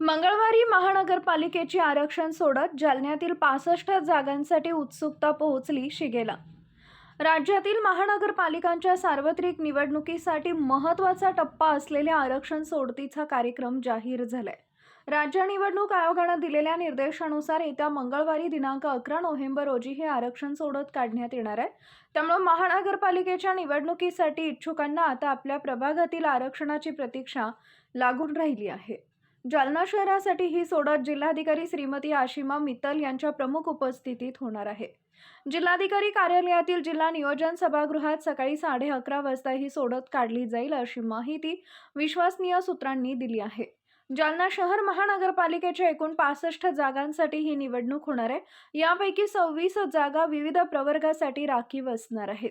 मंगळवारी महानगरपालिकेची आरक्षण सोडत जालन्यातील पासष्ट जागांसाठी उत्सुकता पोहोचली शिगेला. राज्यातील महानगरपालिकांच्या सार्वत्रिक निवडणुकीसाठी महत्त्वाचा टप्पा असलेल्या आरक्षण सोडतीचा कार्यक्रम जाहीर झालाय. राज्य निवडणूक आयोगानं दिलेल्या निर्देशानुसार येत्या मंगळवारी दिनांक अकरा नोव्हेंबर रोजी हे आरक्षण सोडत काढण्यात येणार आहे. त्यामुळे महानगरपालिकेच्या निवडणुकीसाठी इच्छुकांना आता आपल्या प्रभागातील आरक्षणाची प्रतीक्षा लागून राहिली आहे. जालना शहरासाठी ही सोडत जिल्हाधिकारी श्रीमती आशिमा मित्तल यांच्या प्रमुख उपस्थितीत होणार आहे. जिल्हाधिकारी कार्यालयातील जिल्हा नियोजन सभागृहात सकाळी साडे अकरा वाजता ही सोडत काढली जाईल अशी माहिती विश्वसनीय सूत्रांनी दिली आहे. जालना शहर महानगरपालिकेच्या एकूण पासष्ट जागांसाठी ही निवडणूक होणार आहे. यापैकी सव्वीस जागा विविध प्रवर्गासाठी राखीव असणार आहेत.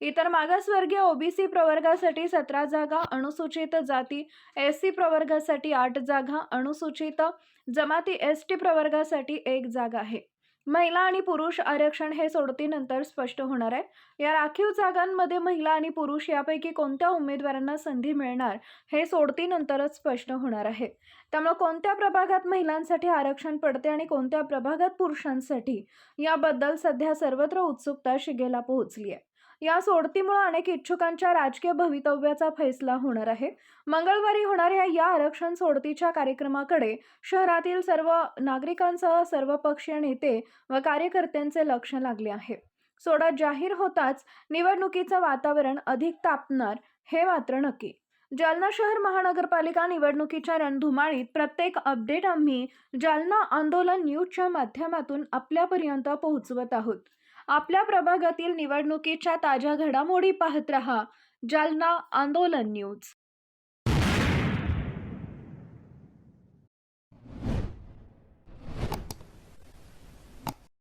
इतर मागासवर्गीय ओबीसी प्रवर्गासाठी सतरा जागा अनुसूचित जाती एस सी प्रवर्गासाठी आठ जागा अनुसूचित जमाती एस टी प्रवर्गासाठी एक जागा आहे. महिला आणि पुरुष आरक्षण हे सोडतीनंतर स्पष्ट होणार आहे. या राखीव जागांमध्ये महिला आणि पुरुष यापैकी कोणत्या उमेदवारांना संधी मिळणार हे सोडतीनंतरच स्पष्ट होणार आहे. त्यामुळे कोणत्या प्रभागात महिलांसाठी आरक्षण पडते आणि कोणत्या प्रभागात पुरुषांसाठी याबद्दल सध्या सर्वत्र उत्सुकता शिगेला पोहोचली आहे. या सोडतीमुळे अनेक इच्छुकांच्या राजकीय भवितव्याचा फैसला होणार आहे. मंगळवारी होणाऱ्या या आरक्षण सोडतीच्या कार्यक्रमाकडे शहरातील सर्व नागरिकांसह सर्वपक्षीय नेते व कार्यकर्त्यांचे लक्ष लागले आहे. सोडा जाहीर होताच निवडणुकीचं वातावरण अधिक तापणार हे मात्र नक्की. जालना शहर महानगरपालिका निवडणुकीच्या रणधुमाळीत प्रत्येक अपडेट आम्ही जालना आंदोलन न्यूजच्या माध्यमातून आपल्यापर्यंत पोहोचवत आहोत. आपल्या प्रभागातील निवडणुकीच्या ताज्या घडामोडी पाहत रहा. जालना आंदोलन न्यूज.